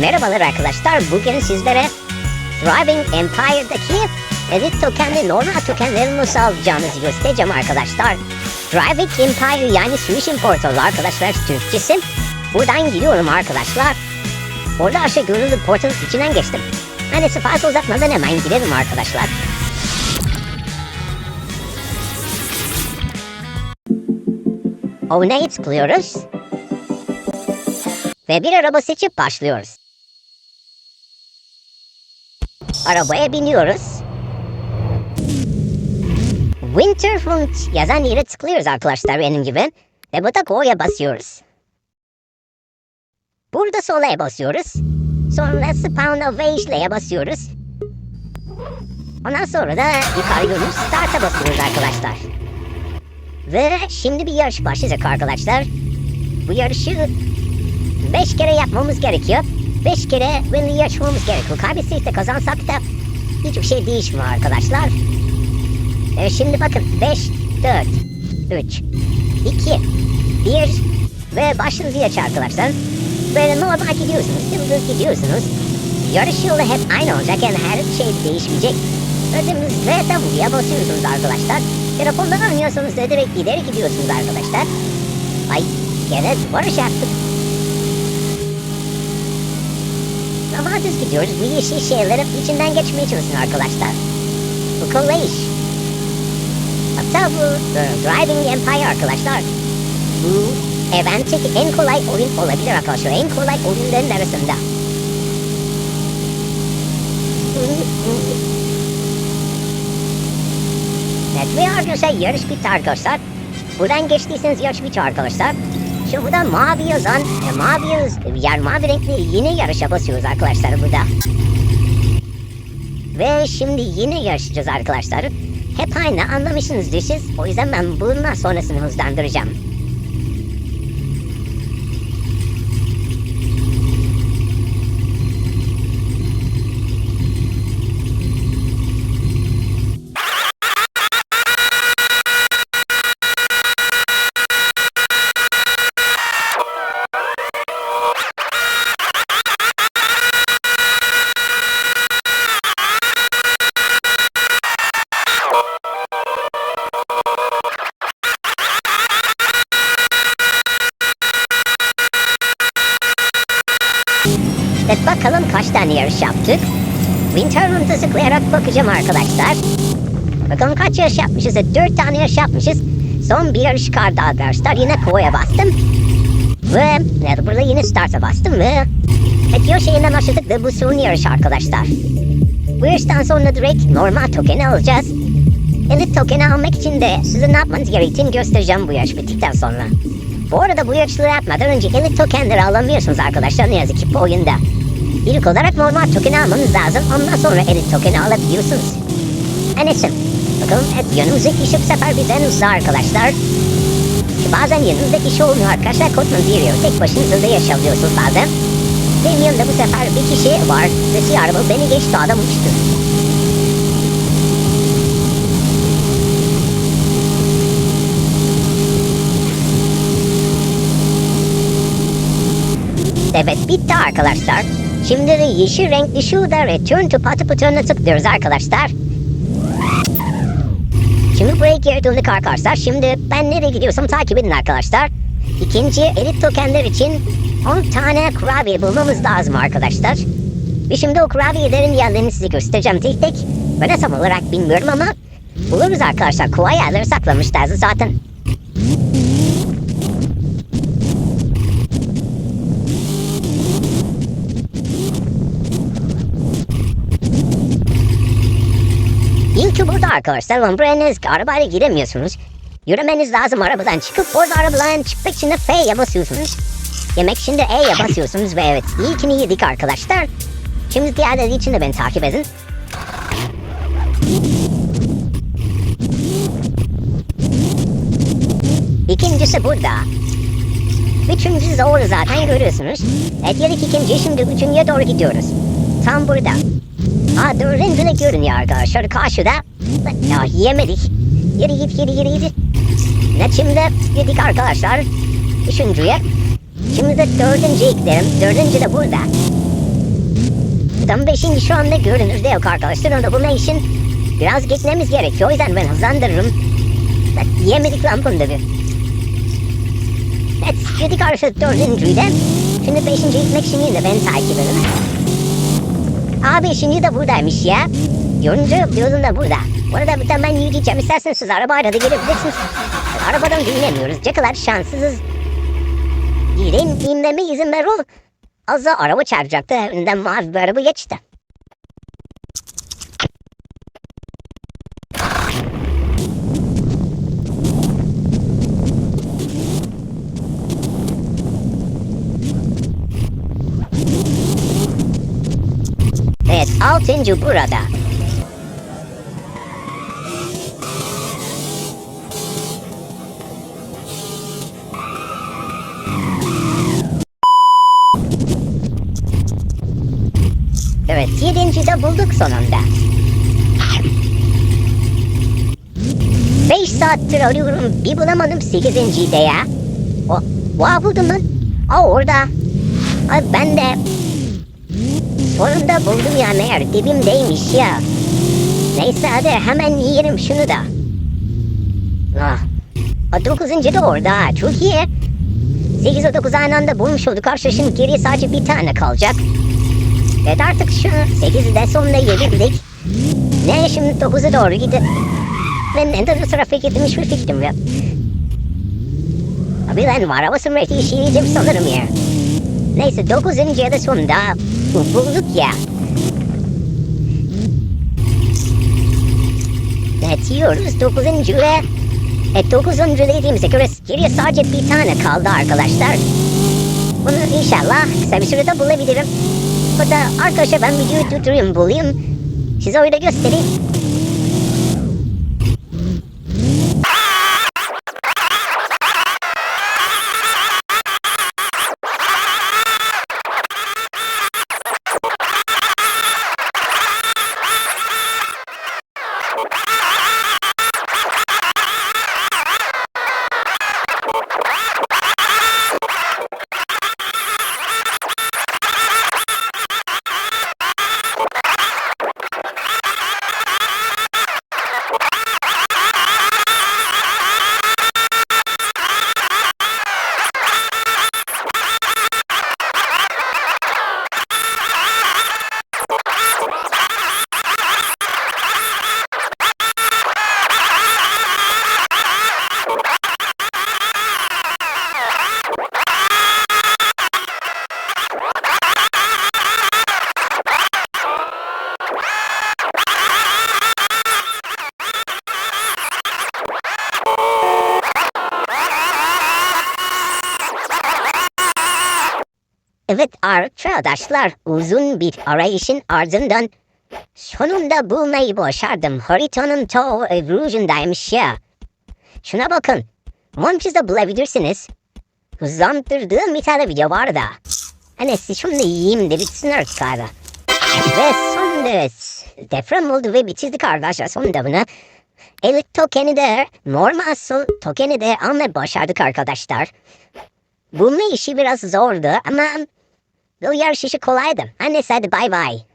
Merhabalar arkadaşlar. Bugün sizlere Thriving Empire'daki edit tokenli normal tokenleri nasıl alacağınızı göstereceğim arkadaşlar. Thriving Empire yani Solution Portal arkadaşlar Türkçesi. Buradan giriyorum arkadaşlar. Orada aşağı görüldü portalın içinden geçtim. Neyse fazla uzatmadan hemen girelim arkadaşlar. Ownate tıklıyoruz. Ve bir araba seçip başlıyoruz. Arabaya biniyoruz. Winterfront yazan yere tıklıyoruz arkadaşlar benim gibi. Ve burada Go'ya basıyoruz. Burada solaya basıyoruz. Sonra Spawn Avage'la'ya basıyoruz. Ondan sonra da yukarı dönüp Start'a basıyoruz arkadaşlar. Ve şimdi bir yarış başlayacak arkadaşlar. Bu yarışı 5 kere yapmamız gerekiyor. 5 kere win'li yarışmamız gerekiyor. Kaybetsek de kazansak da hiçbir şey değişmiyor arkadaşlar. Evet şimdi bakın 5, 4, 3, 2, 1 ve başınız yarış arkadaşlar. Böyle normal gidiyorsunuz, dümdüz gidiyorsunuz. Yarış yolu hep aynı olacak yani her şey değişmeyecek. Ödümüz ve W'ye basıyorsunuz arkadaşlar. Telefondan oynuyorsanız da direkt ileri gidiyorsunuz arkadaşlar. Ay gene barış yaptık. Ama düz gidiyoruz. Bu yeşil şeylerin içinden geçmeye çalışın arkadaşlar. Bu kolay iş. Hatta bu e, Driving Empire arkadaşlar. Bu eventteki en kolay oyun olabilir arkadaşlar. En kolay oyunların arasında. Evet ve arkadaşlar yarış bitti arkadaşlar. Buradan geçtiyseniz yarış bitti arkadaşlar. Şu burada mavi yazan, e, mavi yaz, yer mavi renkli yine yarışa basıyoruz arkadaşlar burada. Ve şimdi yine yarışacağız arkadaşlar. Hep aynı anlamışsınızdır siz. O yüzden ben bundan sonrasını hızlandıracağım. Evet bakalım kaç tane yarış yaptık. Winterland'a tıklayarak bakacağım arkadaşlar. Bakalım kaç yarış yapmışız? Evet, Dört tane yarış yapmışız. Son bir yarış kaldı arkadaşlar. Yine Ko'ya bastım. Ve evet, burada yine Start'a bastım ve Evet yarış şeyinden başladık ve bu son yarış arkadaşlar. Bu yarıştan sonra direkt normal tokeni alacağız. Elite tokeni almak için de size ne yapmanız gerektiğini göstereceğim bu yarış bittikten sonra. Bu arada bu yarışları yapmadan önce elit tokenleri alamıyorsunuz arkadaşlar ne yazık ki bu oyunda. İlk olarak normal token almanız lazım ondan sonra elit tokeni alabiliyorsunuz. Neyse bakalım hep yanımızdaki kişi bu sefer bizden hızlı arkadaşlar. Bazen yanınızda kişi olmuyor arkadaşlar korkmanız geliyor. Tek başınıza da yaşayabiliyorsunuz bazen. Benim yanımda bu sefer bir kişi var siyah araba beni geçti adam uçtu. Evet bitti arkadaşlar. Şimdi de yeşil renkli şurada Return to Party butonuna tıklıyoruz arkadaşlar. Şimdi buraya geri döndük arkadaşlar. Şimdi ben nereye gidiyorsam takip edin arkadaşlar. İkinci elit tokenler için 10 tane kurabiye bulmamız lazım arkadaşlar. Ve şimdi o kurabiyelerin yerlerini size göstereceğim tek tek. Ben tam olarak bilmiyorum ama buluruz arkadaşlar. Kolay yerleri saklamışlardı zaten. İlki burada arkadaşlar. Ne arabayla giremiyorsunuz. Yürümeniz lazım arabadan çıkıp orada arabadan çıkmak için de F'ye basıyorsunuz. Yemek için de E'ye basıyorsunuz ve evet ilkini yedik arkadaşlar. Şimdi diğerleri için de beni takip edin. İkincisi burada. Üçüncüsü doğru zaten görüyorsunuz. Evet yedik ikinciyi şimdi üçüncüye doğru gidiyoruz. Tam burada. Aa dördüncü de görünüyor arkadaşlar karşıda. Ya yemedik. Yeri git yeri yeri git. Ne şimdi yedik arkadaşlar. Üçüncüye. Şimdi de dördüncüye gidelim. Dördüncü de burada. Son beşinci şu anda görünürde yok arkadaşlar. Onu da bulma için biraz gitmemiz gerekiyor. O yüzden ben hızlandırırım. Bak, Yemedik lan bunu da bir. Evet, girdik arkadaşlar dördüncüyü de. Şimdi beşinciye gitmek için yine beni takip edin. Aa beşinci de buradaymış ya. Dördüncü yolun da burada. Bu arada ben yürüyeceğim. İsterseniz siz arabayla da gelebilirsiniz. Arabadan dinlemiyoruz. Ne kadar şanssızız. Gidelim dinleme izin ver oğlum. Az daha araba çarpacaktı. Önünden mavi bir araba geçti. Evet, altıncı burada. Yedinci de bulduk sonunda. Beş saattir arıyorum, bir bulamadım sekizinciyi de ya. O, vah buldum lan. Aa orada. Ay ben de Sonunda buldum ya meğer dibimdeymiş ya. Neyse hadi hemen yiyelim şunu da. Ah. O dokuzuncu da orada. Çok iyi. Sekiz o dokuz aynı anda bulmuş olduk. Arkadaşlar şimdi geriye sadece bir tane kalacak. Evet artık şu sekizi de sonunda yedirdik. Ne şimdi dokuza doğru gidip. Ben neden o tarafa gittim hiçbir fikrim yok. Abi lan arabası müretti işi yiyeceğim sanırım ya. Neyse dokuzuncuya da sonunda bu- bulduk ya. Evet yiyoruz dokuzuncu ve e, dokuzuncu dediğimize göre geriye sadece bir tane kaldı arkadaşlar. Bunu inşallah kısa bir sürede bulabilirim. Burada arkadaşlar ben videoyu durdurayım bulayım. Size öyle göstereyim. Evet arkadaşlar uzun bir arayışın ardından sonunda bulmayı başardım. Haritanın ta ucundaymış ya. Şuna bakın. Monçiz'de bulabilirsiniz. Hızlandırdığım bir tane video var da. Hani şimdi yiyeyim de bitsin artık abi. Ve sonunda deprem oldu ve bitirdik arkadaşlar sonunda bunu. Elit tokeni de normal sol tokeni de almayı başardık arkadaşlar. Bulma işi biraz zordu ama bu yarış işi kolaydı. Annesi hadi bay bay.